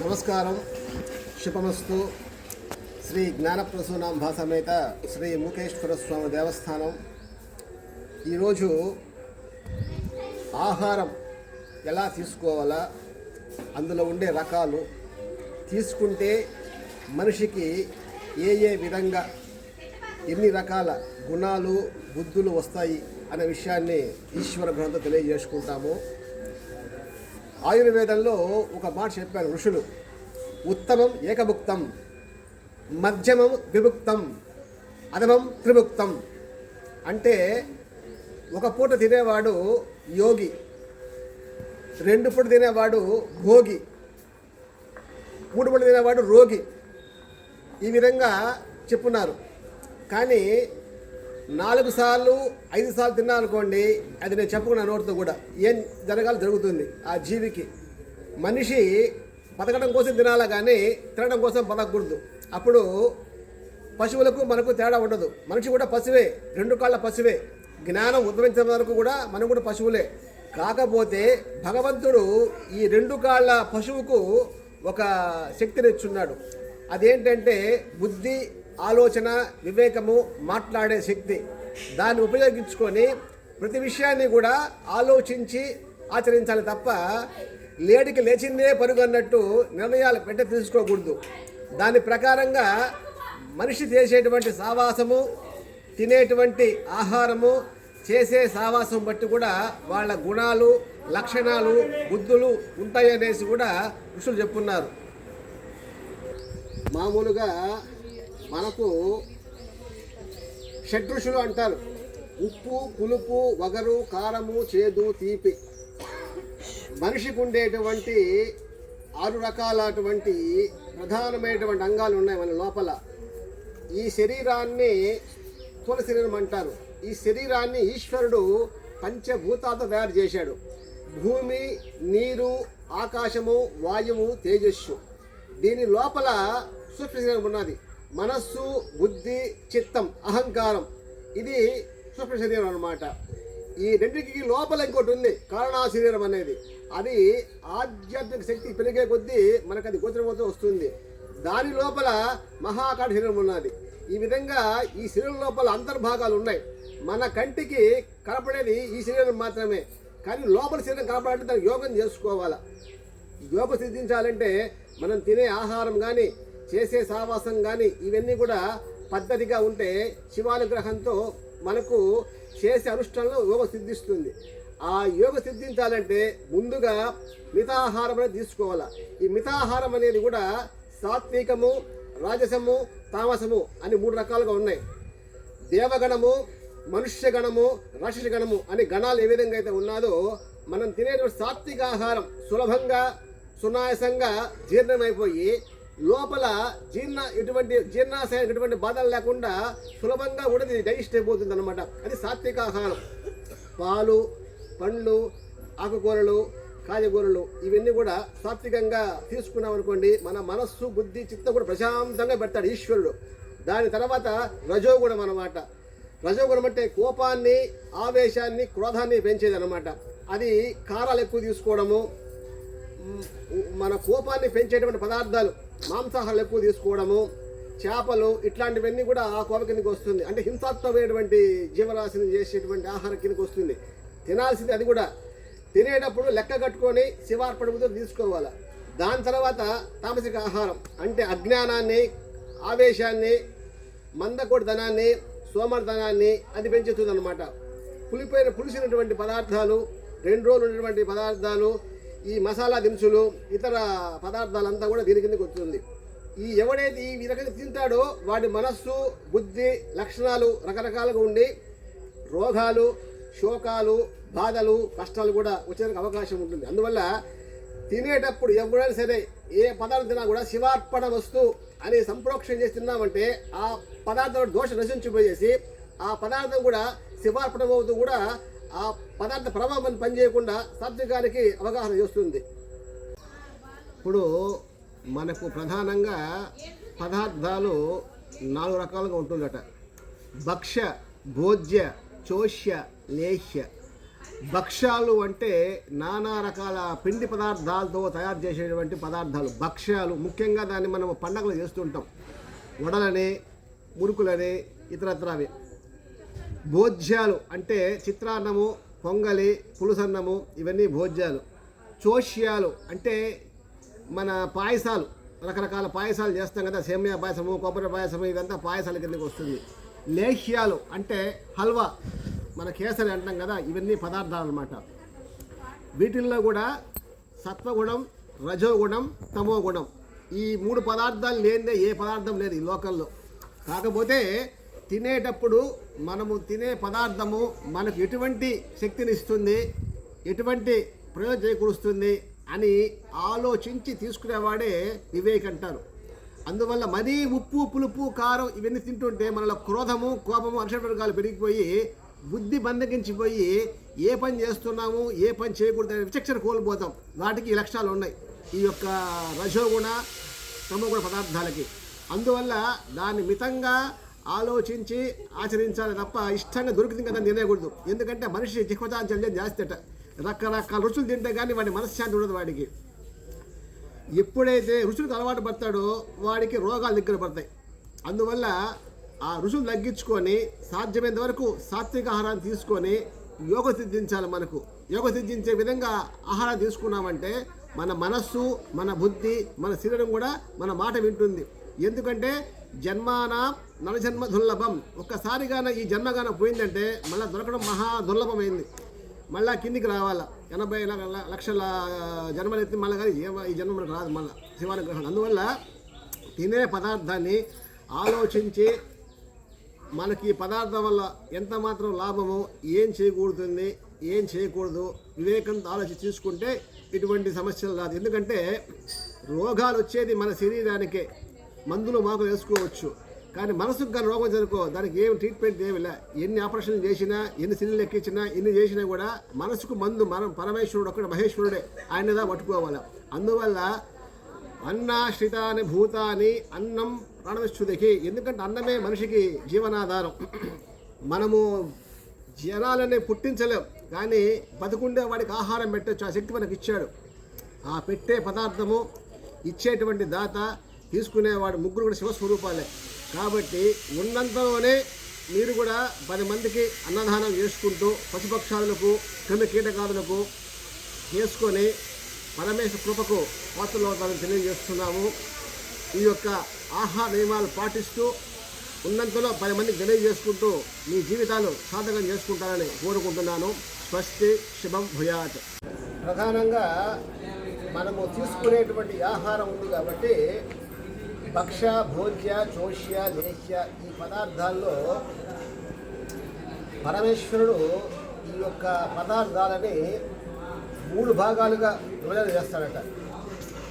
నమస్కారం. శుభమస్తు శ్రీ జ్ఞానప్రసూనాం భాసమేత శ్రీ ముఖేశ్వర స్వామి దేవస్థానం. ఈరోజు ఆహారం ఎలా తీసుకోవాలా అందులో ఉండే రకాలు తీసుకుంటే మనిషికి ఏ ఏ విధంగా ఎన్ని రకాల గుణాలు బుద్ధులు వస్తాయి అనే విషయాన్ని ఈశ్వర గ్రంథం తెలియజేసుకుంటాము. ఆయుర్వేదంలో ఒక మాట చెప్పారు ఋషులు. ఉత్తమం ఏకభుక్తం మధ్యమం విభుక్తం అధమం త్రిభుక్తం. అంటే ఒక పూట తినేవాడు యోగి రెండు పూట తినేవాడు భోగి మూడు పూట తినేవాడు రోగి. ఈ విధంగా చెప్పున్నారు. కానీ నాలుగు సార్లు ఐదు సార్లు తిన్నా అనుకోండి అది నేను చెప్పుకున్న నోటితో కూడా ఏం జరగాలి జరుగుతుంది ఆ జీవికి. మనిషి బతకడం కోసం తినాలా కానీ తినడం కోసం బతకూడదు అప్పుడు పశువులకు మనకు తేడా ఉండదు. మనిషి కూడా పశువే రెండు కాళ్ళ పశువే. జ్ఞానం ఉద్భవించిన వరకు కూడా మనం కూడా పశువులే. కాకపోతే భగవంతుడు ఈ రెండు కాళ్ళ పశువుకు ఒక శక్తిని ఇచ్చున్నాడు అదేంటంటే బుద్ధి ఆలోచన వివేకము మాట్లాడే శక్తి. దాన్ని ఉపయోగించుకొని ప్రతి విషయాన్ని కూడా ఆలోచించి ఆచరించాలి తప్ప లేడికి లేచిందే పరుగు అన్నట్టు నిర్ణయాలు పెట్ట తీసుకోకూడదు. దాని ప్రకారంగా మనిషి చేసేటువంటి సావాసము తినేటువంటి ఆహారము చేసే సావాసం బట్టి కూడా వాళ్ళ గుణాలు లక్షణాలు బుద్ధులు ఉంటాయనేసి కూడా ఋషులు చెప్పున్నారు. మామూలుగా మనకు షడ్రుషులు అంటారు. ఉప్పు పులుపు వగరు కారము చేదు తీపి. మనిషికి ఉండేటువంటి ఆరు రకాలటువంటి ప్రధానమైనటువంటి అంగాలు ఉన్నాయి మన లోపల. ఈ శరీరాన్ని స్థూల శరీరం అంటారు. ఈ శరీరాన్ని ఈశ్వరుడు పంచభూతాలతో తయారు చేశాడు. భూమి నీరు ఆకాశము వాయువు తేజస్సు. దీని లోపల సూక్ష్మ శరీరం ఉన్నది. మనస్సు బుద్ధి చిత్తం అహంకారం. ఇది సూక్ష్మ శరీరం అన్నమాట. ఈ రెండింటికి లోపల ఇంకోటి ఉంది కారణా శరీరం అనేది. అది ఆధ్యాత్మిక శక్తి పెరిగే కొద్దీ మనకు అది గోచరమవుతూ వస్తుంది. దాని లోపల మహాకాఠ శరీరం ఉన్నది. ఈ విధంగా ఈ శరీరం లోపల అంతర్భాగాలు ఉన్నాయి. మన కంటికి కనపడేది ఈ శరీరం మాత్రమే. కానీ లోపల శరీరం కనపడాలంటే దానికి యోగం చేసుకోవాలా. యోగ సిద్ధించాలంటే మనం తినే ఆహారం కానీ చేసే సావాసం కానీ ఇవన్నీ కూడా పద్ధతిగా ఉంటే శివానుగ్రహంతో మనకు చేసే అనుష్ఠానంలో యోగ సిద్ధిస్తుంది. ఆ యోగ సిద్ధించాలంటే ముందుగా మితాహారం అనేది తీసుకోవాలి. ఈ మితాహారం అనేది కూడా సాత్వికము రాజసము తామసము అని మూడు రకాలుగా ఉన్నాయి. దేవగణము మనుష్యగణము రాక్షసగణము అనే గణాలు ఏ విధంగా అయితే ఉన్నాదో మనం తినేటువంటి సాత్విక ఆహారం సులభంగా సునాయాసంగా జీర్ణమైపోయి లోపల జీర్ణ ఎటువంటి జీర్ణాశయం ఎటువంటి బాధలు లేకుండా సులభంగా కూడా ఇది డైజెస్ట్ అయిపోతుంది అనమాట అది సాత్విక ఆహారం. పాలు పండ్లు ఆకుకూరలు కాయగూరలు ఇవన్నీ కూడా సాత్వికంగా తీసుకున్నాం అనుకోండి మన మనస్సు బుద్ధి చిత్తం కూడా ప్రశాంతంగా పెడతాడు ఈశ్వరుడు. దాని తర్వాత రజోగుణం అనమాట రజోగుణం అంటే కోపాన్ని ఆవేశాన్ని క్రోధాన్ని పెంచేది అనమాట అది కారాలు ఎక్కువ తీసుకోవడము మన కోపాన్ని పెంచేటువంటి పదార్థాలు. మాంసాహారాలు ఎక్కువ తీసుకోవడము చేపలు ఇట్లాంటివన్నీ కూడా ఆ కోప కిందకి వస్తుంది. అంటే హింసాత్మకమైనటువంటి జీవరాశిని చేసేటువంటి ఆహారం కిందకి వస్తుంది. తినాల్సింది అది కూడా. తినేటప్పుడు లెక్క కట్టుకొని శివార్పణతో తీసుకోవాలి. దాని తర్వాత తామసిక ఆహారం. అంటే అజ్ఞానాన్ని ఆవేశాన్ని మందకొడితనాన్ని సోమర్ధనాన్ని అది పెంచుతుంది అనమాట పులిపోయిన పులిసినటువంటి పదార్థాలు రెండు రోజులు ఉన్నటువంటి పదార్థాలు ఈ మసాలా దినుసులు ఇతర పదార్థాలంతా కూడా దీని కిందకి వస్తుంది. ఈ ఎవడైతే ఈ రకంగా తింటాడో వాడి మనస్సు బుద్ధి లక్షణాలు రకరకాలుగా ఉండి రోగాలు శోకాలు బాధలు కష్టాలు కూడా వచ్చేందుకు అవకాశం ఉంటుంది. అందువల్ల తినేటప్పుడు ఎవరైనా సరే ఏ పదార్థం తిన్నా కూడా శివార్పణ వస్తు అని సంప్రోక్షణ చేసి తిన్నామంటే ఆ పదార్థం దోషం నశించిపోయేసి ఆ పదార్థం కూడా శివార్పణ అవుతూ కూడా ఆ పదార్థ ప్రభావం పనిచేయకుండా సాత్వికానికి అవగాహన చేస్తుంది. ఇప్పుడు మనకు ప్రధానంగా పదార్థాలు నాలుగు రకాలుగా ఉంటుందట. భక్ష్య భోజ్య చోష్య లేహ్య భక్ష్యాలు అంటే నానా రకాల పిండి పదార్థాలతో తయారు చేసేటువంటి పదార్థాలు. భక్ష్యాలు ముఖ్యంగా దాన్ని మనం పండగలు చేస్తుంటాం. వడలని మురుకులని ఇతరత్రవి. భోజ్యాలు అంటే చిత్రాన్నము పొంగలి పులుసన్నము ఇవన్నీ భోజ్యాలు. చోష్యాలు అంటే మన పాయసాలు రకరకాల పాయసాలు చేస్తాం కదా సేమియా పాయసము కొబ్బరి పాయసము ఇదంతా పాయసాల కిందకి వస్తుంది. లేహ్యాలు అంటే హల్వా మన కేసరి అంటాం కదా ఇవన్నీ పదార్థాలు అన్నమాట. వీటిల్లో కూడా సత్వగుణం రజోగుణం తమో గుణం ఈ మూడు పదార్థాలు లేనిదే ఏ పదార్థం లేదు ఈ లోకల్లో కాకపోతే తినేటప్పుడు మనము తినే పదార్థము మనకు ఎటువంటి శక్తిని ఇస్తుంది ఎటువంటి ప్రయోజనం చేకూరుస్తుంది అని ఆలోచించి తీసుకునేవాడే వివేక్ అంటారు. అందువల్ల మరీ ఉప్పు పులుపు కారం ఇవన్నీ తింటుంటే మనలో క్రోధము కోపము అక్షరవర్గాలు పెరిగిపోయి బుద్ధి బంధగించిపోయి ఏ పని చేస్తున్నాము ఏ పని చేయకూడదు అనే విచక్షణ కోల్పోతాం. వాటికి ఈ లక్షణాలు ఉన్నాయి. ఈ యొక్క రజోగుణ తమోగుణ పదార్థాలకి. అందువల్ల దాన్ని మితంగా ఆలోచించి ఆచరించాలి తప్ప ఇష్టంగా దొరికింది కదా తినేయకూడదు ఎందుకంటే మనిషి జిహ్వతాంచల్యం జాస్తి రకరకాల రుచులు తింటే కానీ వాడి మనశ్శాంతి ఉండదు వాడికి. ఎప్పుడైతే రుచులకు అలవాటు పడతాడో వాడికి రోగాలు దగ్గర పడతాయి. అందువల్ల ఆ రుచులు తగ్గించుకొని సాధ్యమైనంత వరకు సాత్విక ఆహారాన్ని తీసుకొని యోగ సిద్ధించాలి మనకు. యోగ సిద్ధించే విధంగా ఆహారం తీసుకున్నామంటే మన మనస్సు మన బుద్ధి మన శరీరం కూడా మన మాట వింటుంది. ఎందుకంటే జన్మాన నరజన్మ దుర్లభం. ఒక్కసారిగాన ఈ జన్మగాన పోయిందంటే మళ్ళీ దొరకడం మహా దుర్లభమైంది. మళ్ళా కిందికి రావాలా. ఎనభై లక్షల జన్మలు ఎత్తి మళ్ళీ కానీ ఏ- ఈ జన్మ మనకు రాదు మళ్ళీ శివానుగ్రహం. అందువల్ల తినే పదార్థాన్ని ఆలోచించి మనకి ఈ పదార్థం వల్ల ఎంత మాత్రం లాభమో ఏం చేయకూడుతుంది ఏం చేయకూడదు వివేకంతో ఆలోచించి తీసుకుంటే ఇటువంటి సమస్యలు రాదు. ఎందుకంటే రోగాలు వచ్చేది మన శరీరానికే. మందులు మాకు వేసుకోవచ్చు. కానీ మనసుకు కానీ రోగం జరుకో దానికి ఏం ట్రీట్మెంట్ ఏమి లే. ఎన్ని ఆపరేషన్లు చేసినా ఎన్ని సిల్లు ఎక్కించినా ఎన్ని చేసినా కూడా మనసుకు మందు మనం పరమేశ్వరుడు ఒక్కడ మహేశ్వరుడే. ఆయనదా పట్టుకోవాలి. అందువల్ల అన్నాశ్రితాని భూతాని అన్నం ప్రాణవిశ్రుతికి ఎందుకంటే అన్నమే మనిషికి జీవనాధారం. మనము జనాలని పుట్టించలేం. కానీ బతుకుండే వాడికి ఆహారం పెట్టచ్చు. ఆ శక్తి మనకి ఇచ్చాడు ఆ పెట్టే పదార్థము ఇచ్చేటువంటి దాత తీసుకునేవాడు ముగ్గురు కూడా శివస్వరూపాలే. కాబట్టి ఉన్నంతలోనే మీరు కూడా పది మందికి అన్నదానం చేసుకుంటూ పశుపక్షాలకు క్రిమి కీటకాదులకు చేసుకొని పరమేశ్వర కృపకు పాత్రలు తెలియజేస్తున్నాము. ఈ యొక్క ఆహార నియమాలు పాటిస్తూ ఉన్నంతలో పది మందికి తెలియజేసుకుంటూ మీ జీవితాలు సాధకం చేసుకుంటారని కోరుకుంటున్నాను. స్వస్తి శుభం భూయాత్. ప్రధానంగా మనము తీసుకునేటువంటి ఆహారం ఉంది కాబట్టి భక్ష భోజ్య చోష్య దేశ్య ఈ పదార్థాల్లో పరమేశ్వరుడు ఈ యొక్క పదార్థాలని మూడు భాగాలుగా విభజన చేస్తాడట.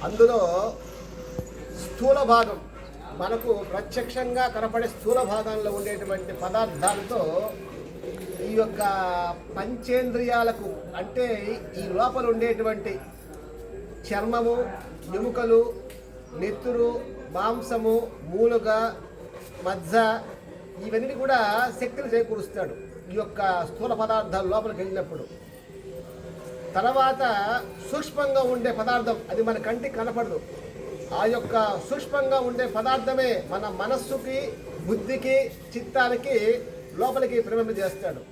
అందులో స్థూల భాగం మనకు ప్రత్యక్షంగా కనపడే స్థూల భాగంలో ఉండేటువంటి పదార్థాలతో ఈ యొక్క పంచేంద్రియాలకు అంటే ఈ లోపల ఉండేటువంటి చర్మము ఎముకలు నెత్తురు మాంసము మూలుగ మజ్జ ఇవన్నీ కూడా శక్తిని చేకూరుస్తాడు ఈ యొక్క స్థూల పదార్థాలు లోపలికి వెళ్ళినప్పుడు. తర్వాత సూక్ష్మంగా ఉండే పదార్థం అది మన కంటికి కనపడదు. ఆ యొక్క సూక్ష్మంగా ఉండే పదార్థమే మన మనస్సుకి బుద్ధికి చిత్తానికి లోపలికి చేస్తాడు.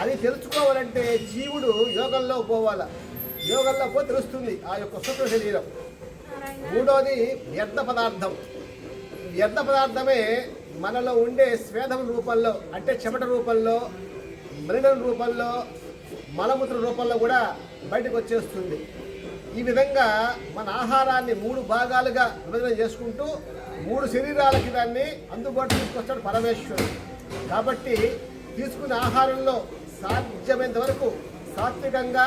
అది తెలుసుకోవాలంటే జీవుడు యోగంలో పోవాల. యోగంలో పోతే తెలుస్తుంది ఆ యొక్క సూక్ష్మ శరీరం. మూడోది వ్యర్థ పదార్థం. వ్యర్థ పదార్థమే మనలో ఉండే స్వేదం రూపంలో అంటే చెమట రూపంలో మలినం రూపంలో మలమూత్ర రూపంలో కూడా బయటకు వచ్చేస్తుంది. ఈ విధంగా మన ఆహారాన్ని మూడు భాగాలుగా విభజన చేసుకుంటూ మూడు శరీరాలకి దాన్ని అందుబాటు తీసుకొస్తాడు పరమేశ్వరుడు. కాబట్టి తీసుకునే ఆహారంలో సాధ్యమైనంత వరకు సాత్వికంగా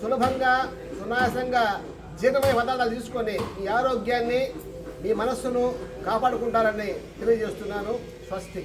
సులభంగా సునాయాసంగా జీర్ణమయ పదార్థాలు తీసుకొని మీ ఆరోగ్యాన్ని మీ మనస్సును కాపాడుకుంటారని తెలియజేస్తున్నాను. స్వస్తి